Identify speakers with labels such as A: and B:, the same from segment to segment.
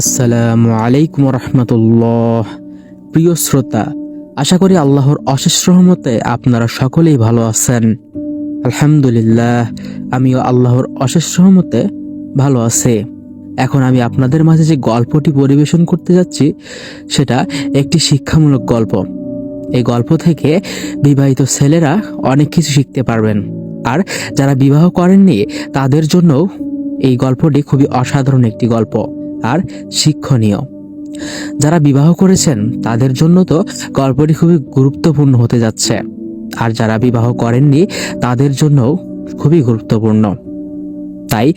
A: আসসালামু আলাইকুম রহমতুল্লাহ প্রিয় শ্রোতা, আশা করি আল্লাহর অশেষ রহমতে আপনারা সকলেই ভালো আছেন। আলহামদুলিল্লাহ, আমিও আল্লাহর অশেষ রহমতে ভালো আছি। এখন আমি আপনাদের মাঝে যে গল্পটি পরিবেশন করতে যাচ্ছি, সেটা একটি শিক্ষামূলক গল্প। এই গল্প থেকে বিবাহিত ছেলেরা অনেক কিছু শিখতে পারবেন। আর যারা বিবাহ করেননি, তাদের জন্য এই গল্পটি খুবই অসাধারণ একটি গল্প। আর শিক্ষণীয়। যারা বিবাহ করেছেন, তাদের জন্য তো গল্পটি খুবই গুরুত্বপূর্ণ হতে যাচ্ছে। আর যারা বিবাহ করেননি, তাদের জন্য খুবই গুরুত্বপূর্ণ। তাই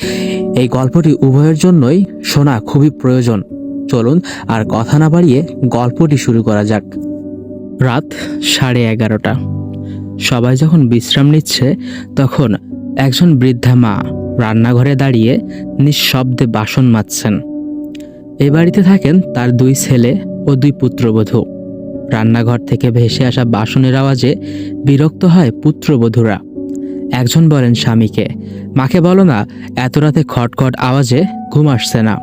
A: এই গল্পটি উভয়ের জন্যই শোনা খুবই প্রয়োজন। চলুন আর কথা না বাড়িয়ে গল্পটি শুরু করা যাক। রাত সাড়ে এগারোটা। সবাই যখন বিশ্রাম নিচ্ছে, তখন একজন বৃদ্ধা মা রান্নাঘরে দাঁড়িয়ে নিঃশব্দে বাসন মাজছেন। এ বাড়িতে থাকেন তার দুই ছেলে ও দুই পুত্রবধূ। রান্নাঘর থেকে ভেসে আসা বাসনের আওয়াজে বিরক্ত হয় পুত্রবধূরা। একজন বলেন স্বামীকে, মাকে বলো না, এত রাতে খটখট আওয়াজে ঘুম আসছে না।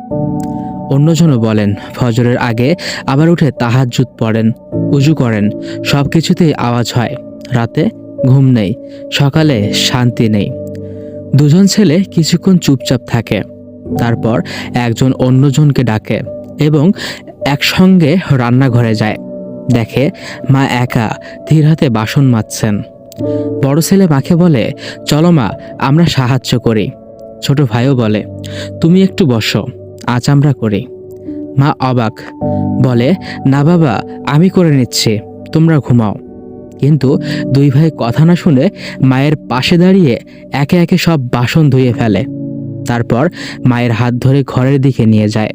A: অন্যজনও বলেন, ফজরের আগে আবার উঠে তাহাজ্জুদ পড়েন, উজু করেন সব কিছুতেই আওয়াজ হয়। রাতে ঘুম নেই, সকালে শান্তি নেই। দুজন ছেলে কিছুক্ষণ চুপচাপ থাকে। তারপর একজন অন্যজনকে ডাকে এবং একসঙ্গে রান্নাঘরে যায়। দেখে মা একা ধীর হাতে বাসন মাজছেন। বড় ছেলে মাকে বলে, চলো মা, আমরা সাহায্য করি। ছোট ভাইও বলে, তুমি একটু বসো, আজ আমরা করি। মা অবাক বলে, না বাবা, আমি করে নিচ্ছি, তোমরা ঘুমাও। কিন্তু দুই ভাই কথা না শুনে মায়ের পাশে দাঁড়িয়ে একে একে সব বাসন ধুয়ে ফেলে। তারপর মায়ের হাত ধরে ঘরের দিকে নিয়ে যায়।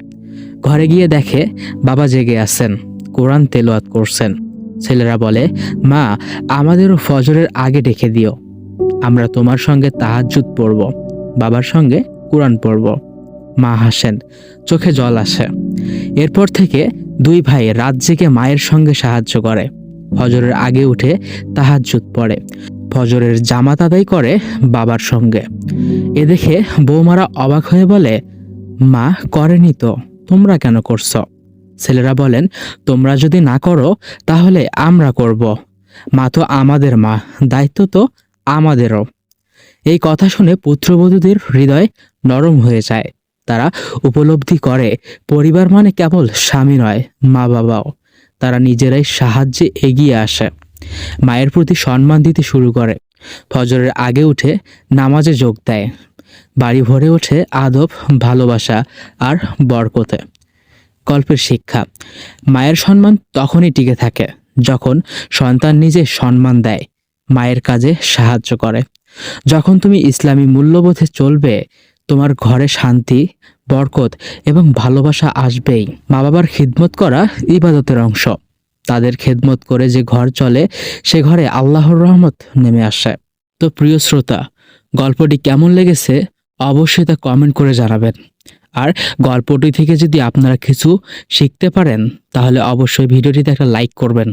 A: ঘরে গিয়ে দেখে বাবা জেগে আছেন, কোরআন তেলোয়াত করছেন। ছেলেরা বলে, মা, আমাদেরও ফজরের আগে ডেকে দিও। আমরা তোমার সঙ্গে তাহাজ্জুদ পড়ব, বাবার সঙ্গে কোরআন পড়ব। মা হাসেন, চোখে জল আসে। এরপর থেকে দুই ভাই রাত জেগে মায়ের সঙ্গে সাহায্য করে। ফজরের আগে উঠে তাহাজ্জুদ পড়ে। ফজরের জামাত আদায় করে বাবার সঙ্গে। এ দেখে বৌমারা অবাক হয়ে বলে, মা, করেনি তো, তোমরা কেন করছ? ছেলেরা বলেন, তোমরা যদি না করো, তাহলে আমরা করব। মা তো আমাদের মা, দায়িত্ব তো আমাদেরও। এই কথা শুনে পুত্রবধূদের হৃদয় নরম হয়ে যায়। তারা উপলব্ধি করে, পরিবার মানে কেবল স্বামী নয় মা বাবাও তারা নিজেরাই সাহায্যে এগিয়ে আসে। মায়ের প্রতি সম্মান দিতে শুরু করে। ফজরের আগে উঠে নামাজে যোগ দেয়। বাড়ি ভরে ওঠে আদব, ভালোবাসা আর বরকতে। গল্পের শিক্ষা। মায়ের সম্মান তখনই টিকে থাকে যখন সন্তান নিজে সম্মান দেয়, মায়ের কাজে সাহায্য করে। যখন তুমি ইসলামী মূল্যবোধে চলবে তোমার ঘরে শান্তি, বরকত এবং ভালোবাসা আসবেই। মা বাবার খিদমত করা ইবাদতের অংশ। তাদের খেদমত করে যে ঘর চলে, সে ঘরে আল্লাহর রহমত নেমে আসে। তো প্রিয় শ্রোতা, গল্পটি কেমন লেগেছে অবশ্যই তা কমেন্ট করে জানাবেন। আর গল্পটি থেকে যদি আপনারা কিছু শিখতে পারেন, তাহলে অবশ্যই ভিডিওটিতে একটা লাইক করবেন।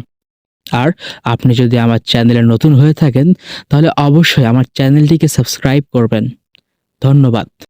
A: আর আপনি যদি আমার চ্যানেলে নতুন হয়ে থাকেন, তাহলে অবশ্যই আমার চ্যানেলটিকে সাবস্ক্রাইব করবেন। ধন্যবাদ।